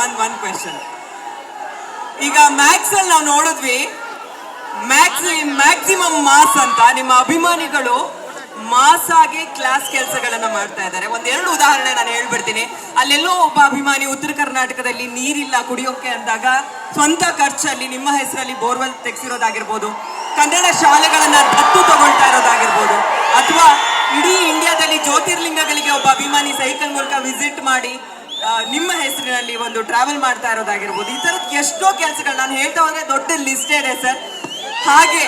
One one question ಈಗ max ಅಲ್ಲಿ ನಾವು ನೋಡಿದ್ವಿ. ಮ್ಯಾಕ್ಸ್ ಮ್ಯಾಕ್ಸಿಮಮ್ ಮಾಸ್ ಅಂತ ನಿಮ್ಮ ಅಭಿಮಾನಿಗಳು ಮಾಸ್ ಆಗಿ ಕ್ಲಾಸ್ ಕೆಲಸಗಳನ್ನ ಮಾಡ್ತಾ ಇದ್ದಾರೆ. ಒಂದೆರಡು ಉದಾಹರಣೆ ನಾನು ಹೇಳ್ಬಿಡ್ತೀನಿ. ಅಲ್ಲೆಲ್ಲೋ ಒಬ್ಬ ಅಭಿಮಾನಿ ಉತ್ತರ ಕರ್ನಾಟಕದಲ್ಲಿ ನೀರಿಲ್ಲ ಕುಡಿಯೋಕೆ ಅಂದಾಗ ಸ್ವಂತ ಖರ್ಚಲ್ಲಿ ನಿಮ್ಮ ಹೆಸರಲ್ಲಿ ಬೋರ್ವೆಲ್ ತೆಗೆಸಿರೋದಾಗಿರ್ಬೋದು ಕನ್ನಡ ಶಾಲೆಗಳನ್ನ ದತ್ತು ತಗೊಳ್ತಾ ಇರೋದಾಗಿರ್ಬೋದು ಅಥವಾ ಇಡೀ ಇಂಡಿಯಾದಲ್ಲಿ ಜ್ಯೋತಿರ್ಲಿಂಗಗಳಿಗೆ ಒಬ್ಬ ಅಭಿಮಾನಿ ಸೈಕಲ್ ಮೂಲಕ ವಿಸಿಟ್ ಮಾಡಿ ನಿಮ್ಮ ಹೆಸರಿನಲ್ಲಿ ಒಂದು ಟ್ರಾವೆಲ್ ಮಾಡ್ತಾ ಇರೋದಾಗಿರ್ಬೋದು. ಈ ಥರದ ಎಷ್ಟೋ ಕೆಲಸಗಳು ನಾನು ಹೇಳ್ತಾ ಹೋದ್ರೆ ದೊಡ್ಡ ಲಿಸ್ಟ್ ಇದೆ ಸರ್. ಹಾಗೆ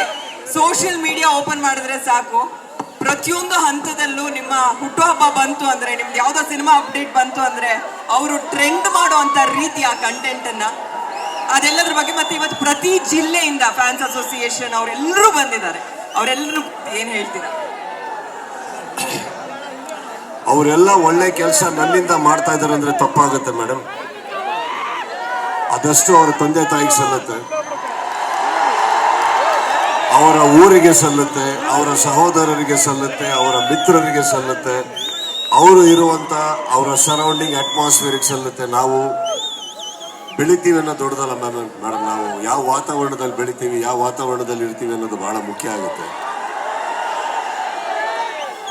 ಸೋಷಿಯಲ್ ಮೀಡಿಯಾ ಓಪನ್ ಮಾಡಿದ್ರೆ ಸಾಕು. ಪ್ರತಿಯೊಂದು ಹಂತದಲ್ಲೂ ನಿಮ್ಮ ಹುಟ್ಟುಹಬ್ಬ ಬಂತು ಅಂದ್ರೆ, ನಿಮ್ದು ಯಾವುದೋ ಸಿನಿಮಾ ಅಪ್ಡೇಟ್ ಬಂತು ಅಂದ್ರೆ, ಅವರು ಟ್ರೆಂಡ್ ರೀತಿಯ ಕಂಟೆಂಟ್ ಅನ್ನ. ಅದೆಲ್ಲದ್ರ ಬಗ್ಗೆ ಮತ್ತೆ ಇವತ್ತು ಪ್ರತಿ ಜಿಲ್ಲೆಯಿಂದ ಫ್ಯಾನ್ಸ್ ಅಸೋಸಿಯೇಷನ್ ಅವರೆಲ್ಲರೂ ಬಂದಿದ್ದಾರೆ. ಅವರೆಲ್ಲರೂ ಏನು ಹೇಳ್ತೀರಾ? ಅವರೆಲ್ಲ ಒಳ್ಳೆ ಕೆಲಸ ನನ್ನಿಂದ ಮಾಡ್ತಾ ಇದ್ದಾರೆ ಅಂದ್ರೆ ತಪ್ಪಾಗುತ್ತೆ ಮೇಡಮ್. ಅದಷ್ಟು ಅವರ ತಂದೆ ತಾಯಿಗೆ ಸಲ್ಲುತ್ತೆ. ಅವರ ಊರಿಗೆ ಸಲ್ಲುತ್ತೆ, ಅವರ ಸಹೋದರರಿಗೆ ಸಲ್ಲುತ್ತೆ, ಅವರ ಮಿತ್ರರಿಗೆ ಸಲ್ಲುತ್ತೆ. ಅವರು ಇರುವಂತ ಅವರ ಸರೌಂಡಿಂಗ್ ಅಟ್ಮಾಸ್ಫಿಯರ್ಗೆ ಸಲ್ಲುತ್ತೆ. ನಾವು ಬೆಳಿತೀವಿ ಅನ್ನೋ ದೊಡ್ಡದಲ್ಲ ಮ್ಯಾಮ್ ಮೇಡಮ್. ನಾವು ಯಾವ ವಾತಾವರಣದಲ್ಲಿ ಬೆಳಿತೀವಿ, ಯಾವ ವಾತಾವರಣದಲ್ಲಿ ಇರ್ತೀವಿ ಅನ್ನೋದು ಬಹಳ ಮುಖ್ಯ ಆಗುತ್ತೆ.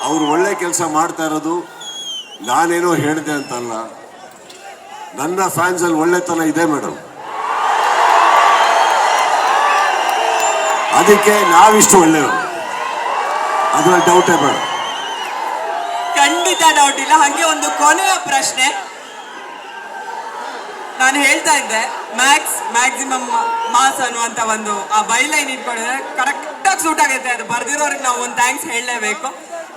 ಅವ್ರು ಒಳ್ಳೆ ಕೆಲಸ ಮಾಡ್ತಾ ಇರೋದು ನಾನೇನೋ ಹೇಳಿದೆ ಅಂತಲ್ಲ. ನನ್ನ ಫ್ಯಾನ್ಸ್ ಅಲ್ಲಿ ಒಳ್ಳೆತನ ಇದೆ ಮೇಡಮ್ ಅದಕ್ಕೆ ನಾವಿಷ್ಟು ಒಳ್ಳೆಯವರು. ಅದ್ರಲ್ಲಿ ಡೌಟೇ ಬೇಡ. ಖಂಡಿತ ಡೌಟ್ ಇಲ್ಲ. ಹಾಗೆ ಒಂದು ಕೊನೆಯ ಪ್ರಶ್ನೆ. ನಾನು ಹೇಳ್ತಾ ಇದ್ದೆ ಮ್ಯಾಕ್ಸ್ ಮ್ಯಾಕ್ಸಿಮಮ್ ಮಾಸ್ ಅನ್ನುವಂತ ಒಂದು ಆ ಬೈಲೈನ್ ಇಟ್ಕೊಂಡಿದ್ರೆ ಕರೆಕ್ಟಾಗಿ ಸೂಟ್ ಆಗುತ್ತೆ ಅದು ಬರ್ದಿರೋರಿಗೆ ನಾವು ಒಂದು ಥ್ಯಾಂಕ್ಸ್ ಹೇಳಲೇಬೇಕು.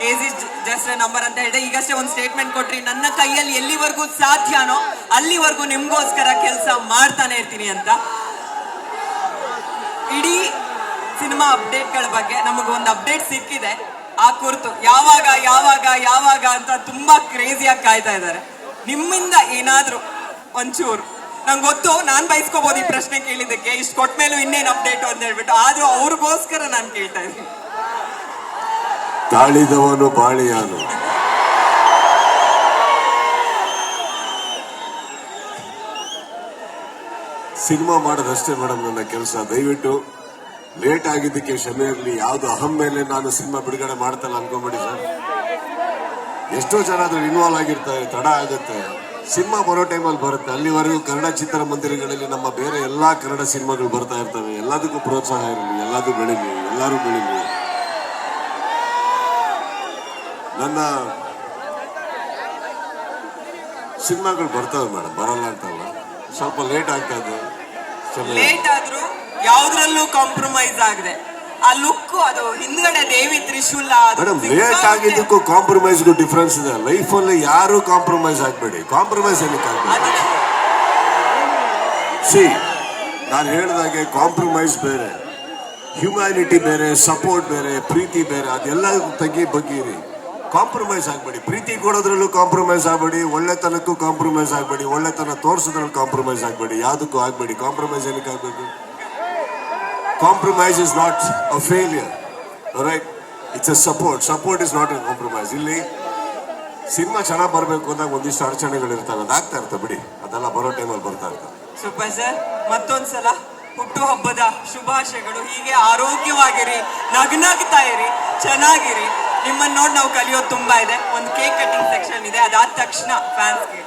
ಏಜ್ ಇಸ್ ಜಸ್ಟ್ ನಂಬರ್ ಅಂತ ಹೇಳಿದೆ. ಈಗಷ್ಟೇ ಒಂದು ಸ್ಟೇಟ್ಮೆಂಟ್ ಕೊಟ್ರಿ. ನನ್ನ ಕೈಯಲ್ಲಿ ಎಲ್ಲಿವರೆಗೂ ಸಾಧ್ಯನೋ ಅಲ್ಲಿವರೆಗೂ ನಿಮಗೋಸ್ಕರ ಕೆಲಸ ಮಾಡ್ತಾನೆ ಇರ್ತೀನಿ ಅಂತ. ಇಡೀ ಸಿನಿಮಾ ಅಪ್ಡೇಟ್ಗಳ ಬಗ್ಗೆ ನಮಗೊಂದು ಅಪ್ಡೇಟ್ ಸಿಕ್ಕಿದೆ. ಆ ಕುರಿತು ಯಾವಾಗ ಯಾವಾಗ ಯಾವಾಗ ಅಂತ ತುಂಬಾ ಕ್ರೇಜಿಯಾಗಿ ಕಾಯ್ತಾ ಇದ್ದಾರೆ. ನಿಮ್ಮಿಂದ ಏನಾದರೂ ಒಂಚೂರು. ನಂಗೆ ಗೊತ್ತು, ನಾನು ಬಯಸ್ಕೋಬೋದು ಈ ಪ್ರಶ್ನೆ ಕೇಳಿದ್ದಕ್ಕೆ. ಇಷ್ಟು ಕೊಟ್ಟ ಮೇಲೂ ಇನ್ನೇನು ಅಪ್ಡೇಟು ಅಂತ ಹೇಳ್ಬಿಟ್ಟು. ಆದರೂ ಅವ್ರಿಗೋಸ್ಕರ ನಾನು ಕೇಳ್ತಾ ಇದ್ದೀನಿ. ತಾಳಿದವನು ಬಾಳಿಯಾನು ಸಿನಿಮಾ ಮಾಡೋದಷ್ಟೇ ಮೇಡಮ್ ನನ್ನ ಕೆಲಸ. ದಯವಿಟ್ಟು ಲೇಟ್ ಆಗಿದ್ದಕ್ಕೆ ಕ್ಷಮೆ ಇರಲಿ. ಯಾವುದು ಅಹಂ ಮೇಲೆ ನಾನು ಸಿನಿಮಾ ಬಿಡುಗಡೆ ಮಾಡ್ತಲ್ಲ ಅನ್ಕೊಂಬಿಡಿ ಸರ್. ಎಷ್ಟೋ ಜನ ಅದ್ರಲ್ಲಿ ಇನ್ವಾಲ್ವ್ ಆಗಿರ್ತಾರೆ, ತಡ ಆಗುತ್ತೆ. ಸಿನಿಮಾ ಬರೋ ಟೈಮಲ್ಲಿ ಬರುತ್ತೆ. ಅಲ್ಲಿವರೆಗೂ ಕನ್ನಡ ಚಿತ್ರಮಂದಿರಗಳಲ್ಲಿ ನಮ್ಮ ಬೇರೆ ಎಲ್ಲ ಕನ್ನಡ ಸಿನಿಮಾಗಳು ಬರ್ತಾ ಇರ್ತವೆ. ಎಲ್ಲದಕ್ಕೂ ಪ್ರೋತ್ಸಾಹ ಇರಲಿ. ಎಲ್ಲದೂ ಬೆಳೀಲಿ. ಎಲ್ಲರೂ ಬೆಳಿಲಿ. ನನ್ನ ಸಿನಿಮಾಗಳು ಬರ್ತವೆ ಮೇಡಮ್ ಬರಲ್ಲ ಅಂತಲ್ಲ. ಸ್ವಲ್ಪ ಲೇಟ್ ಆಗ್ತಾ ಇದೆ. ಲೇಟ್ ಆದ್ರೂ ಯಾವ್ದ್ರಲ್ಲೂ ಕಾಂಪ್ರಮೈಸ್ ಆಗದೆ. ಆ ಲುಕ್ ಅದು ಹಿಂದ್ಗಡೆ ದೇವಿ ತ್ರಿಶೂಲ ಮೇಡಮ್ ಲೇಟ್ ಆಗಿದ್ದಕ್ಕೂ ಕಾಂಪ್ರಮೈಸ್ಗೂ ಡಿಫ್ರೆನ್ಸ್ ಇದೆ. ಅಲ್ಲಿ ಯಾರು ಕಾಂಪ್ರಮೈಸ್ ಆಗ್ಬೇಡಿ. ಕಾಂಪ್ರಮೈಸ್ ಏನಕ್ಕೆ ಆಗ್ಬೇಡಿ? ಸಿ ನಾನು ಹೇಳ್ದಾಗೆ ಕಾಂಪ್ರಮೈಸ್ ಬೇರೆ. ಹ್ಯುಮ್ಯಾನಿಟಿ ಬೇರೆ ಸಪೋರ್ಟ್ ಬೇರೆ ಪ್ರೀತಿ ಬೇರೆ ಅದೆಲ್ಲ ತಗ್ಗಿ ಬಗ್ಗಿರಿ ಕಾಂಪ್ರಮೈಸ್ ಆಗಬೇಡಿ. ಪ್ರೀತಿ ಕೊಡೋದ್ರಲ್ಲೂ ಕಾಂಪ್ರಮೈಸ್ ಆಗಬೇಡಿ, ಒಳ್ಳೆತನಕ್ಕೂ ಕಾಂಪ್ರಮೈಸ್ ಆಗಬೇಡಿ, ಒಳ್ಳೆತನ ತೋರಿಸೋದ್ರಲ್ಲಿ ಕಾಂಪ್ರಮೈಸ್ ಆಗಬೇಡಿ. ಯಾವುದಕ್ಕೂ ಆಗಬೇಡಿ. ಕಾಂಪ್ರಮೈಸ್ ಏನಕ್ಕೆ ಆಗಬೇಕು? Compromise is not a failure right it's a support support is not a compromise ಇಲ್ಲಿ ಸಿನಿಮಾ ಚೆನ್ನಾಗಿ ಬರಬೇಕು ಅಂದಾಗ ಒಂದಿಷ್ಟು ಅಡಚಣೆಗಳು ಇರ್ತವೆ. ಅದಾಗ್ತಾ ಇರ್ತವೆ ಬಿಡಿ. ಅದೆಲ್ಲ ಬರೋ ಟೈಮಲ್ಲಿ ಬರ್ತಾ ಇರ್ತವೆ ಸೂಪರ್ ಸರ್. ಮತ್ತೊಂದ್ಸಲ ಹುಟ್ಟುಹಬ್ಬದ ಶುಭಾಶಯಗಳು. ಹೀಗೆ ಆರೋಗ್ಯವಾಗಿರಿ, ನಗ್ನಗ್ತಾ ಇರಿ, ಚೆನ್ನಾಗಿರಿ. ನಿಮ್ಮನ್ನ ನೋಡಿ ನಾವು ಕಲಿಯೋದು ತುಂಬಾ ಇದೆ. ಒಂದು ಕೇಕ್ ಕಟಿಂಗ್ ಸೆಕ್ಷನ್ ಇದೆ. ಅದಾದ ತಕ್ಷಣ ಫ್ಯಾನ್ಸ್ಗೆ